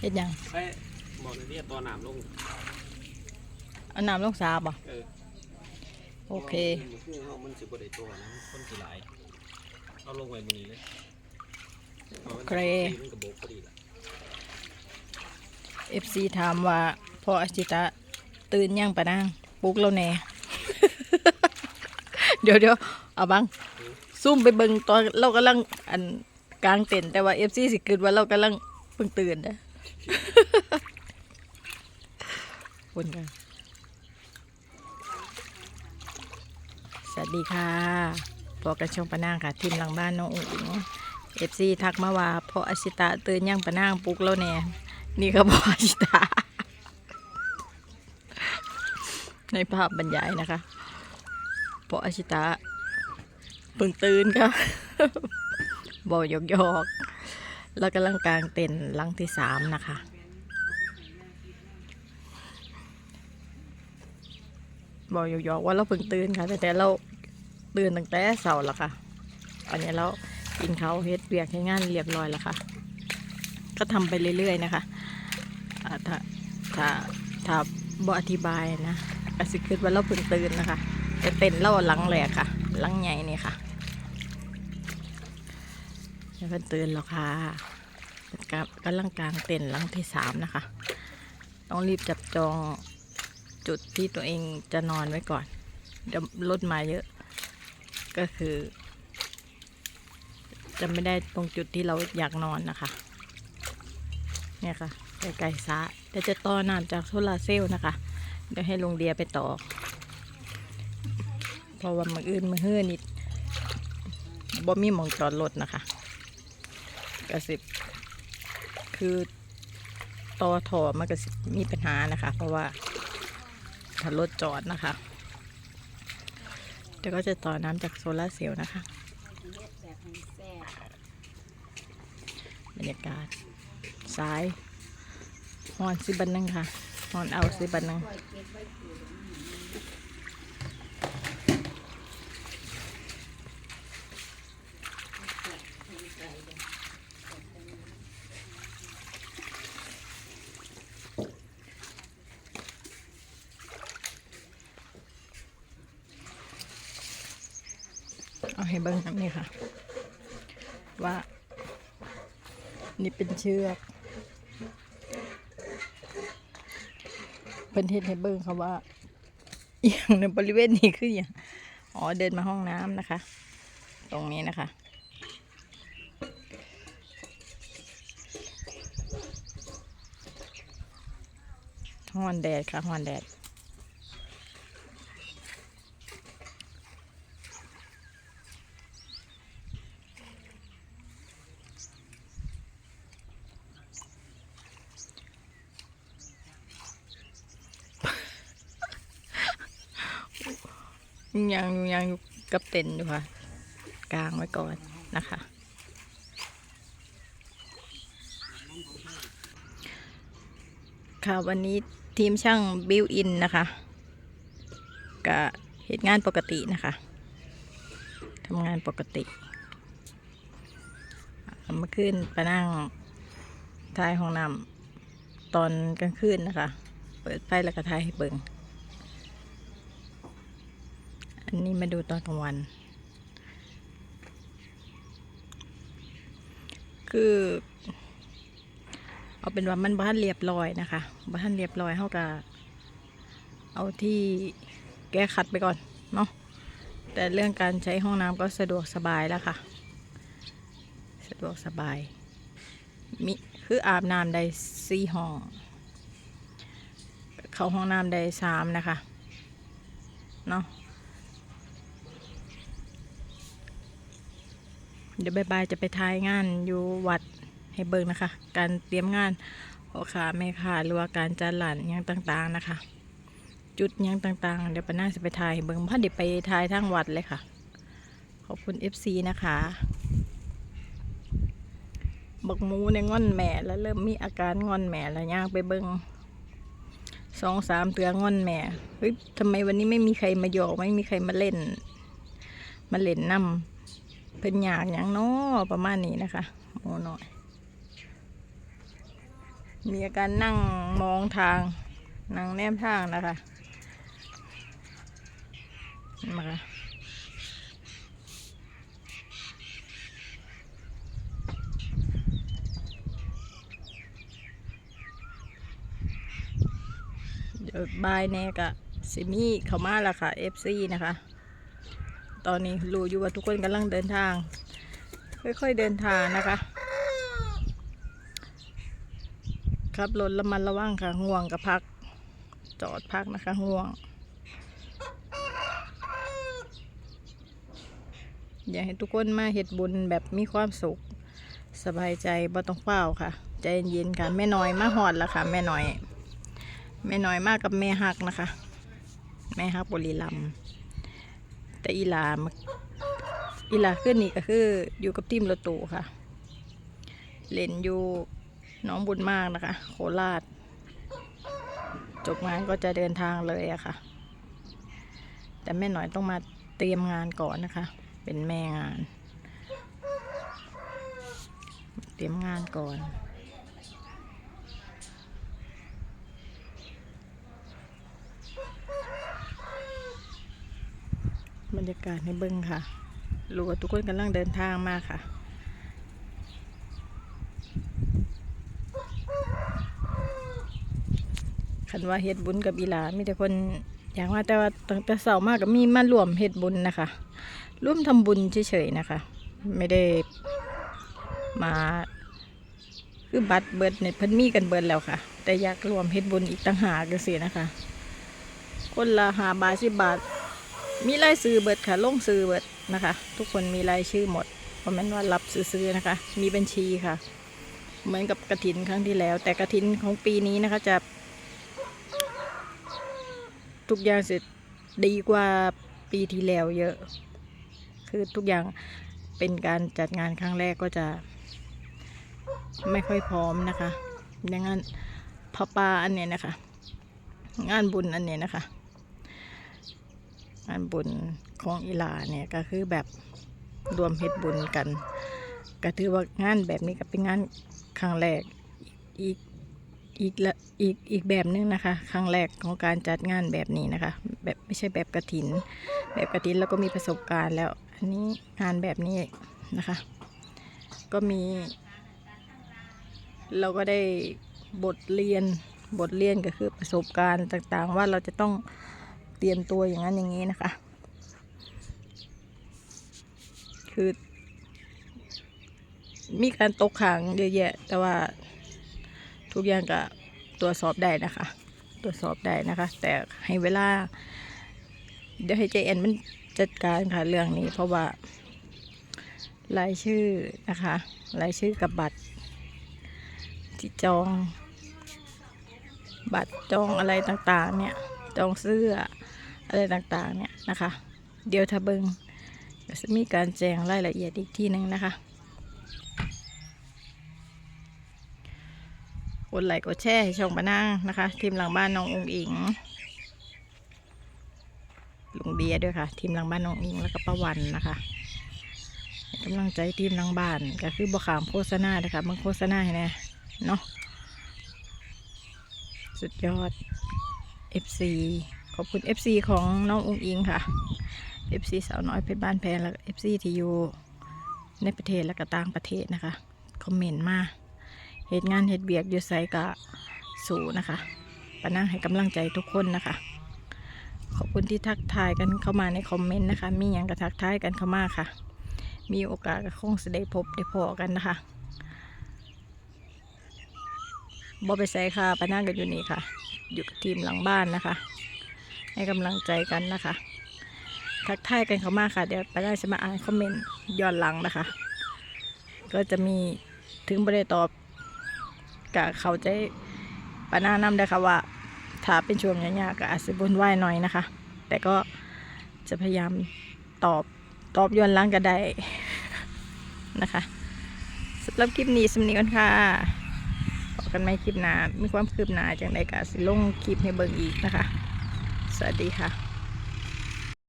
เฮ็ดหยัง ไอ้บอกเลยเนี่ยตัวหนามลงเอาน้ำลงสาบ่เออโอเค มันคือเขามันสิบ่ได้ตัวนะคนสิหลายเอาลงไว้มื้อนี้เลยอามันเครมันกระโบกพอดีล่ะ FC ถามว่าพ่ออาชิตะตื่นยังปะนางปลุกแล้วแหน่ เดี๋ยวเดี๋ยวเอาบังซุ่มไปเบิ่งตอนเรากำลังอันกลางเต็นท์แต่ว่า FC สิคิดว่าเรากำลังเพิ่งตื่นนะ คุณกัน สวัสดีค่ะพอกระชงปะนางค่ะ ทีมหลังบ้านน้องอุ๋งเอฟซีทักมาว่าพออาชิตะตื่นยังปะนางปลุกแล้วแน่นี่ก็พออาชิตะ ในภาพบรรยายนะคะพออาชิตะเพิ่งตื่นค่ะบอกหยอกหยอกๆ แล้วกำลังกลางเต็นท์ลังที่สามนะคะ บอกหยอกๆว่าเราเพิ่งตื่นค่ะ แต่แต่เราตื่นตั้งแต่เสาร์แล้วค่ะ อันนี้เรากินเขาเฮ็ดเบียกให้งานเรียบร้อยแล้วค่ะ ก็ทำไปเรื่อยๆนะคะถ้าถ้าถ้าบออธิบายนะก็สิคิดว่าเราเพิ่งตื่นนะคะแต่เต็นท์เราหลังแหลกค่ะ หลังใหญ่นี่ค่ะเพิ่นตื่นแล้วค่ะ กำกำลังกลางเต็นท์หลังที่สามนะคะ ต้องรีบจับจองจุดที่ตัวเองจะนอนไว้ก่อนเดี๋ยวรถมาเยอะ ก็คือ จะไม่ได้ตรงจุดที่เราอยากนอนนะคะ เนี่ยค่ะไกลๆซะเดี๋ยวจะต่อน้ำจากโซลาร์เซลล์นะคะ เดี๋ยวให้ลงเดียไปต่อ เพราะว่ามืออื่นมือเฮือนิดบ่มีมองจอดรถนะคะกระสิบ คือต่อถอมันก็สิมีปัญหานะคะ เพราะว่าถ้ารถจอดนะคะเดี๋ยวก็จะต่อน้ำจากโซลาเซลล์นะคะบรรยากาศซ้ายฮอนสิบันนึงค่ะฮอนเอาสิบันนึง ให้เบิ้งแบบนี้ค่ะ ว่า นี่เป็นเชือกเป็นเทศให้เบิ้งค่ะว่าอย่างในบริเวณนี้คืออย่างอ๋อเดินมาห้องน้ำนะคะ ตรงนี้นะคะห้อนแดดค่ะห้อนแดด ยังยังอยู่กับเต็นอยู่ค่ะ กลางไว้ก่อนนะคะ ค่ะวันนี้ทีมช่างบิวอินนะคะก็เหตุงานปกตินะคะทำงานปกติเอามาขึ้นไปนั่งทายห้องน้ำตอนกลางคืนนะคะ เปิดไฟแล้วก็ทายให้เบิ่ง อันนี้มาดูตอนกลางวัน คือ เอาเป็นว่ามันบ้านเรียบร้อยนะคะบ้านเรียบร้อยเท่ากับเอาที่แก้ขัดไปก่อนเนาะแต่เรื่องการใช้ห้องน้ำก็สะดวกสบายแล้วค่ะ สะดวกสบายมิคืออาบน้ำได้สี่ห้อง เข้าห้องน้ำได้สามนะคะ เนาะ เดี๋ยวบายๆจะไปทายงานอยู่วัดให้เบิ่งนะคะ การเตรียมงานพ่อคาแม่ค้าหรือว่าการจัดหลานยังต่างๆนะคะ จุดยังต่างๆ เดี๋ยวปน่าจะไปทายเบิ่งพาเดี๋ยวไปทายทั้งวัดเลยค่ะ ขอบคุณ FC นะคะบักมูในง่อนแม่แล้วเริ่มมีอาการงอนแม่แล้วย่างไปเบิ่งสองสามเตืองอนแม่เฮ้ยทำไมวันนี้ไม่มีใครมาหยอกไม่มีใครมาเล่น มาเล่นน้ำ เป็นอยากอย่างน้อประมาณนี้นะคะโมน้อย มีอาการนั่งมองทาง นั่งแนมทางนะคะมาค่ะเดี๋ยวบายแน่กะซิมี่เขามาล้วค่ะ FC นะคะ ตอนนี้รู้อยู่ว่าทุกคนกำลังเดินทาง ค่อยๆเดินทางนะคะขับรถระมัดระวังค่ะห่วงกับพัก จอดพักนะคะห่วง อยากให้ทุกคนมาเฮ็ดบุญแบบมีความสุข สบายใจบ่ต้องเฝ้าค่ะ ใจเย็นๆค่ะแม่น้อยมาหอดแล้วค่ะแม่น้อยแม่น้อยมากกับแม่ฮักนะคะ แม่ฮักบุรีรัมย์ แต่อีหลามอีหลาขึ้นนี่ก็คืออยู่กับทีมรถตูค่ะ เล่นอยู่น้องบุญมากนะคะ โคราช จบงานก็จะเดินทางเลยอะค่ะ แต่แม่หน่อยต้องมาเตรียมงานก่อนนะคะ เป็นแม่งาน เตรียมงานก่อน บรรยากาศในเบิ้งค่ะรู้ว่าทุกคนกำลังเดินทางมาค่ะคันว่าเฮ็ดบุญกับอีหลามีแต่คนอยากมาแต่ว่าตั้งแต่เสาร์มากก็มีมารวมเฮ็ดบุญนะคะ ร่วมทำบุญเฉยๆนะคะ ไม่ได้มาคือบัตรเบิดเนี่ยเพิ่นมีกันเบิดแล้วค่ะ แต่อยากรวมเฮ็ดบุญอีกต่างหากจังซี่นะคะ คนละหาบาทสิบบาท มีรายซื้อเบิดค่ะ ลงซื้อเบิดนะคะ ทุกคนมีรายชื่อหมดเพราะแม่นว่ารับซื้อนะคะ มีบัญชีค่ะ เหมือนกับกระถินครั้งที่แล้ว แต่กระถินของปีนี้นะคะจะ ทุกอย่างเสร็จดีกว่าปีที่แล้วเยอะ คือทุกอย่างเป็นการจัดงานครั้งแรกก็จะ ไม่ค่อยพร้อมนะคะอย่างนั้นพระป่าอันเนี้ยนะคะ งานบุญอันเนี้ยนะคะ งานบุญของอีหลาเนี่ยก็คือแบบรวมเฮ็ดบุญกัน ก็ถือว่างานแบบนี้ก็เป็นงานครั้งแรกอีกอีกละอีกอีกแบบหนึงนะคะ ครั้งแรกของการจัดงานแบบนี้นะคะ แบบไม่ใช่แบบกระถิน แบบกระถินแล้วก็มีประสบการณ์แล้ว อันนี้งานแบบนี้นะคะ ก็มี เราก็ได้บทเรียนบทเรียนก็คือประสบการณ์ต่างๆ ว่าเราจะต้อง เตรียมตัวอย่างนั้นอย่างนี้นะคะ คือ มีการตกขังเยอะแยะ แต่ว่าทุกอย่างก็ตรวจสอบได้นะคะ ตรวจสอบได้นะคะ แต่ให้เวลา เดี๋ยวให้เจเอ็นมันจัดการค่ะเรื่องนี้ เพราะว่ารายชื่อนะคะรายชื่อกับบัตร ที่จอง บัตรจองอะไรต่างๆเนี่ย จองเสื้ออะไรต่างๆเนี่ยนะคะ เดี๋ยวถ้าเบิงจะมีการแจ้งรายละเอียดอีกทีหนึ่งนะคะกดไลค์กดแชร์ให้ช่องปะนางนะคะ ทีมหลังบ้านน้ององอิงลุงเบียด้วยค่ะ ทีมหลังบ้านน้องอิงแล้วก็ป้าวันนะคะกำลังใจทีมหลังบ้านก็คือบอขามโฆษณาเลยค่ะบางโฆษณาให้แน่เนาะสุดยอด FC ขอบคุณ FC ของน้องอุ้งอิงค่ะ FC สาวน้อยเพชรบ้านแพงแล้ว FC ที่อยู่ในประเทศและก็ต่างประเทศนะคะ คอมเมนต์มาเหตุงานเหตุเบียกอยู่ไซกะสู่นะคะปะนั่งให้กำลังใจทุกคนนะคะ ขอบคุณที่ทักทายกันเข้ามาในคอมเมนต์นะคะ มีอย่างก็ทักทายกันเข้ามาค่ะ มีโอกาสก็คงจะได้พบได้พอกันนะคะบอไปใส่ค่ะปะนั่งกันอยู่นี่ค่ะ อยู่กับทีมหลังบ้านนะคะ ให้กำลังใจกันนะคะ ทักทายกันเข้ามาค่ะ เดี๋ยวไปได้จะมาอ่านคอมเมนต์ย้อนหลังนะคะ ก็จะมีถึงบริตอบกับเขาใจปาหน้านำได้ค่ะว่าถ้าเป็นช่วงยากๆก็อาจจะบนไหวหน่อยนะคะ แต่ก็จะพยายามตอบตอบย้อนหลังก็ได้นะคะสำหรับคลิปนี้สำนีก่อนค่ะ กันไหมคลิปหน้ามีความคืบหน้าจังใดก็สิลงคลิปให้เบิ่งอีกนะคะ สวัสดีค่ะ